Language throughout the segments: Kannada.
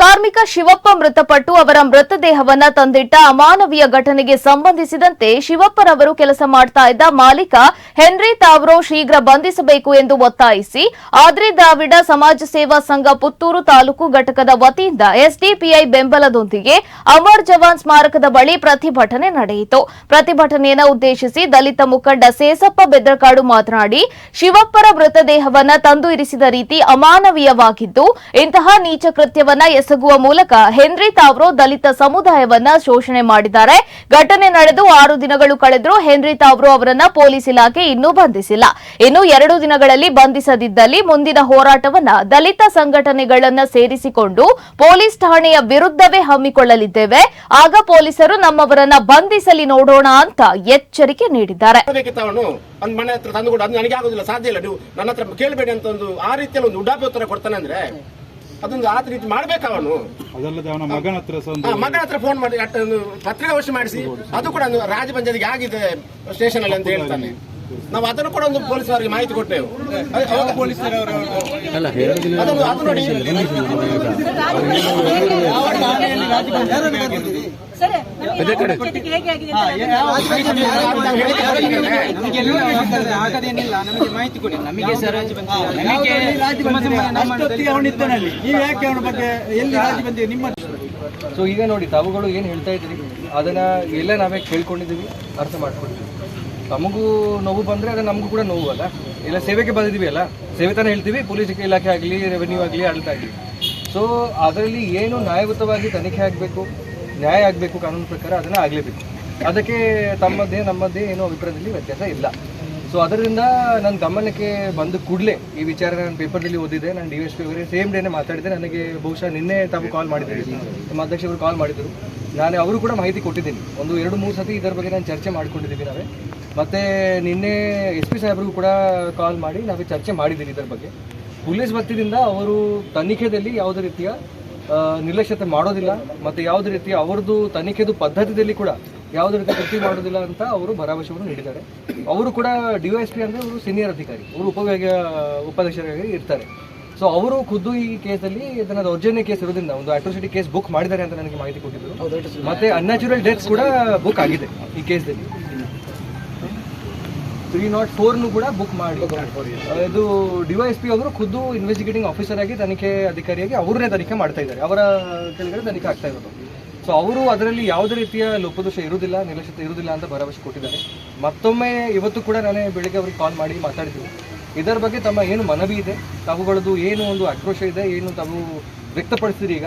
ಕಾರ್ಮಿಕ ಶಿವಪ್ಪ ಮೃತಪಟ್ಟು ಅವರ ಮೃತದೇಹವನ್ನ ತಂದಿಟ್ಟ ಅಮಾನವೀಯ ಘಟನೆಗೆ ಸಂಬಂಧಿಸಿದಂತೆ ಶಿವಪ್ಪರವರು ಕೆಲಸ ಮಾಡ್ತಾ ಇದ್ದ ಮಾಲೀಕ ಹೆನ್ರಿ ತಾವ್ರೋ ಶೀಘ್ರ ಬಂಧಿಸಬೇಕು ಎಂದು ಒತ್ತಾಯಿಸಿ, ಆದ್ರಿ ದ್ರಾವಿಡ ಸಮಾಜ ಸೇವಾ ಸಂಘ ಪುತ್ತೂರು ತಾಲೂಕು ಘಟಕದ ವತಿಯಿಂದ ಎಸ್ಡಿಪಿಐ ಬೆಂಬಲದೊಂದಿಗೆ ಅಮರ್ ಜವಾನ್ ಸ್ಮಾರಕದ ಬಳಿ ಪ್ರತಿಭಟನೆ ನಡೆಯಿತು. ಪ್ರತಿಭಟನೆಯನ್ನು ಉದ್ದೇಶಿಸಿ ದಲಿತ ಮುಖಂಡ ಸೇಸಪ್ಪ ಬೆದ್ರಕಾಡು ಮಾತನಾಡಿ, ಶಿವಪ್ಪರ ಮೃತದೇಹವನ್ನ ತಂದು ಇರಿಸಿದ ರೀತಿ ಅಮಾನವೀಯವಾಗಿದ್ದು, ಇಂತಹ ನೀಚ ಕೃತ್ಯವನ್ನ ಎಸಗುವ ಮೂಲಕ ಹೆನ್ರಿ ತಾವ್ರೋ ದಲಿತ ಸಮುದಾಯವನ್ನ ಶೋಷಣೆ ಮಾಡಿದ್ದಾರೆ. ಘಟನೆ ನಡೆದು ಆರು ದಿನಗಳು ಕಳೆದರೂ ಹೆನ್ರಿ ತಾವ್ರೋ ಅವರನ್ನ ಪೊಲೀಸ್ ಇಲಾಖೆ ಇನ್ನೂ ಬಂಧಿಸಿಲ್ಲ. ಇನ್ನು ಎರಡು ದಿನಗಳಲ್ಲಿ ಬಂಧಿಸದಿದ್ದಲ್ಲಿ ಮುಂದಿನ ಹೋರಾಟವನ್ನ ದಲಿತ ಸಂಘಟನೆಗಳನ್ನ ಸೇರಿಸಿಕೊಂಡು ಪೊಲೀಸ್ ಠಾಣೆಯ ವಿರುದ್ಧವೇ ಹಮ್ಮಿಕೊಳ್ಳಲಿದ್ದೇವೆ. ಆಗ ಪೊಲೀಸರು ನಮ್ಮವರನ್ನ ಬಂಧಿಸಲಿ ನೋಡೋಣ ಅಂತ ಎಚ್ಚರಿಕೆ ನೀಡಿದ್ದಾರೆ. ಒಂದು ಮನೆ ಹತ್ರ ತಂದು ಕೊಡು ಅದು ನನಗೆ ಆಗೋದಿಲ್ಲ. ಸಾಧ್ಯ ಇಲ್ಲ. ನೀವು ನನ್ನ ಹತ್ರ ಕೇಳಬೇಡಿ ಅಂತ ಒಂದು ಆ ರೀತಿಯಲ್ಲಿ ಒಂದು ಉಡಾಪಿ ಉತ್ತರ ಕೊಡ್ತಾನೆ ಅಂದ್ರೆ. ಅದೊಂದು ಆ ರೀತಿ ಮಾಡ್ಬೇಕು ಅವನು ಅದಲ್ಲದೆ ಅವನ ಮಗನ ಹತ್ರ ಮಗನ ಫೋನ್ ಮಾಡಿ ಪತ್ರಿಕಾ ವರ್ಷ ಮಾಡಿಸಿ ಅದು ಕೂಡ ಒಂದು ರಾಜ ಪಂಚಾಯತ್ಗೆ ಆಗಿದೆ ಸ್ಟೇಷನ್ ಅಲ್ಲಿ ಅಂತ ಹೇಳ್ತಾನೆ. ನಾವು ಅದನ್ನು ಕೂಡ ಒಂದು ಪೊಲೀಸರಿಗೆ ಮಾಹಿತಿ ಕೊಟ್ಟೆವು. ಅದನ್ನು ಅದು ನೋಡಿ. ಸೊ ಈಗ ನೋಡಿ, ತಾವುಗಳು ಏನು ಹೇಳ್ತಾ ಇದ್ದೀರಿ ಅದನ್ನ ಎಲ್ಲ ನಾವೇ ಕೇಳ್ಕೊಂಡಿದ್ದೀವಿ, ಅರ್ಥ ಮಾಡ್ಕೊಂಡಿದ್ದೀವಿ. ತಮಗೂ ನೋವು ಬಂದರೆ ಅದು ನಮಗೂ ಕೂಡ ನೋವು ಅಲ್ಲ? ಎಲ್ಲ ಸೇವೆಗೆ ಬಂದಿದ್ದೀವಿ ಅಲ್ಲ? ಸೇವೆ ತಾನೇ ಹೇಳ್ತೀವಿ, ಪೊಲೀಸ್ ಇಲಾಖೆ ಆಗಲಿ ರೆವೆನ್ಯೂ ಆಗಲಿ, ಆಡಳಿತ ಆಗಲಿ. ಸೊ ಅದರಲ್ಲಿ ಏನು ನ್ಯಾಯಯುತವಾಗಿ ತನಿಖೆ ಆಗಬೇಕು? ನ್ಯಾಯ ಆಗಬೇಕು, ಕಾನೂನು ಪ್ರಕಾರ ಅದನ್ನು ಆಗಲೇಬೇಕು. ಅದಕ್ಕೆ ತಮ್ಮದೇ ನಮ್ಮದೇ ಏನೋ ಅಭಿಪ್ರಾಯದಲ್ಲಿ ವ್ಯತ್ಯಾಸ ಇಲ್ಲ. ಸೊ ಅದರಿಂದ ನನ್ನ ಗಮನಕ್ಕೆ ಬಂದ ಕೂಡಲೇ ಈ ವಿಚಾರ ನಾನು ಪೇಪರ್ನಲ್ಲಿ ಓದಿದೆ, ನಾನು ಡಿ ಎಸ್ ಪಿ ಅವರೇ ಸೇಮ್ ಡೇನೇ ಮಾತಾಡಿದೆ, ನನಗೆ ಬಹುಶಃ ನಿನ್ನೆ ತಾವು ಕಾಲ್ ಮಾಡಿದ್ದೀರಿ. ನಮ್ಮ ಅಧ್ಯಕ್ಷರು ಕಾಲ್ ಮಾಡಿದರು ನಾನು ಅವರು ಕೂಡ ಮಾಹಿತಿ ಕೊಟ್ಟಿದ್ದೀನಿ. ಒಂದು ಎರಡು ಮೂರು ಸತಿ ಇದರ ಬಗ್ಗೆ ನಾನು ಚರ್ಚೆ ಮಾಡ್ಕೊಂಡಿದ್ದೀವಿ ನಾವೇ. ಮತ್ತು ನಿನ್ನೆ ಎಸ್ ಪಿ ಸಾಹೇಬ್ರಿಗೂ ಕೂಡ ಕಾಲ್ ಮಾಡಿ ನಾವೇ ಚರ್ಚೆ ಮಾಡಿದ್ದೀನಿ ಇದರ ಬಗ್ಗೆ. ಪೊಲೀಸ್ ವತಿಯಿಂದ ಅವರು ತನಿಖೆಯಲ್ಲಿ ಯಾವುದೇ ರೀತಿಯ ನಿರ್ಲಕ್ಷ್ಯತೆ ಮಾಡೋದಿಲ್ಲ ಮತ್ತು ಯಾವುದೇ ರೀತಿ ಅವರದ್ದು ತನಿಖೆದು ಪದ್ಧತಿಯಲ್ಲಿ ಕೂಡ ಯಾವುದೇ ರೀತಿ ಕೃತಿ ಮಾಡೋದಿಲ್ಲ ಅಂತ ಅವರು ಭರವಸೆಯನ್ನು ನೀಡಿದ್ದಾರೆ. ಅವರು ಕೂಡ ಡಿ ಎಸ್ ಪಿ ಅಂದರೆ ಅವರು ಸೀನಿಯರ್ ಅಧಿಕಾರಿ ಅವರು ಉಪವಿಭಾಗ ಉಪಾಧ್ಯಕ್ಷರಾಗಿ ಇರ್ತಾರೆ. ಸೊ ಅವರು ಖುದ್ದು ಈ ಕೇಸಲ್ಲಿ ಇದನ್ನ ದೌರ್ಜನ್ಯ ಕೇಸ್ ಇರೋದ್ರಿಂದ ಒಂದು ಅಟ್ರೋಸಿಟಿ ಕೇಸ್ ಬುಕ್ ಮಾಡಿದ್ದಾರೆ ಅಂತ ನನಗೆ ಮಾಹಿತಿ ಕೊಟ್ಟಿದ್ದರು ಮತ್ತೆ ಅನ್ಯಾಚುರಲ್ ಡೆತ್ಸ್ ಕೂಡ ಬುಕ್ ಆಗಿದೆ ಈ ಕೇಸಲ್ಲಿ. ತ್ರೀ ನಾಟ್ ಫೋರ್ನು ಕೂಡ ಬುಕ್ ಮಾಡಿ. ಇದು ಡಿವೈಎಸ್ ಪಿ ಅವರು ಖುದ್ದು ಇನ್ವೆಸ್ಟಿಗೇಟಿಂಗ್ ಆಫೀಸರ್ ಆಗಿ ತನಿಖೆ ಅಧಿಕಾರಿಯಾಗಿ ಅವರನ್ನೇ ತನಿಖೆ ಮಾಡ್ತಾ ಇದ್ದಾರೆ. ಅವರ ಕೆಳಗಡೆ ತನಿಖೆ ಆಗ್ತಾ ಇರೋದು. ಸೊ ಅವರು ಅದರಲ್ಲಿ ಯಾವುದೇ ರೀತಿಯ ಲೋಪದೋಷ ಇರುವುದಿಲ್ಲ ನಿರ್ಲಕ್ಷ್ಯ ಇರುವುದಿಲ್ಲ ಅಂತ ಭರವಸೆ ಕೊಟ್ಟಿದ್ದಾರೆ. ಮತ್ತೊಮ್ಮೆ ಇವತ್ತು ಕೂಡ ನಾನೇ ಬೆಳಿಗ್ಗೆ ಅವ್ರಿಗೆ ಕಾಲ್ ಮಾಡಿ ಮಾತಾಡ್ತೀನಿ ಇದರ ಬಗ್ಗೆ ತಮ್ಮ ಏನು ಮನವಿ ಇದೆ, ತಾವುಗಳದ್ದು ಏನು ಒಂದು ಆಕ್ರೋಶ ಇದೆ, ಏನು ತಾವು ವ್ಯಕ್ತಪಡಿಸ್ತೀರಿ ಈಗ?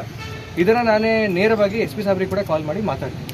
ಇದನ್ನು ನಾನೇ ನೇರವಾಗಿ ಎಸ್ ಪಿ ಸಾಹೇಬ್ರಿಗೆ ಕೂಡ ಕಾಲ್ ಮಾಡಿ ಮಾತಾಡ್ತೀನಿ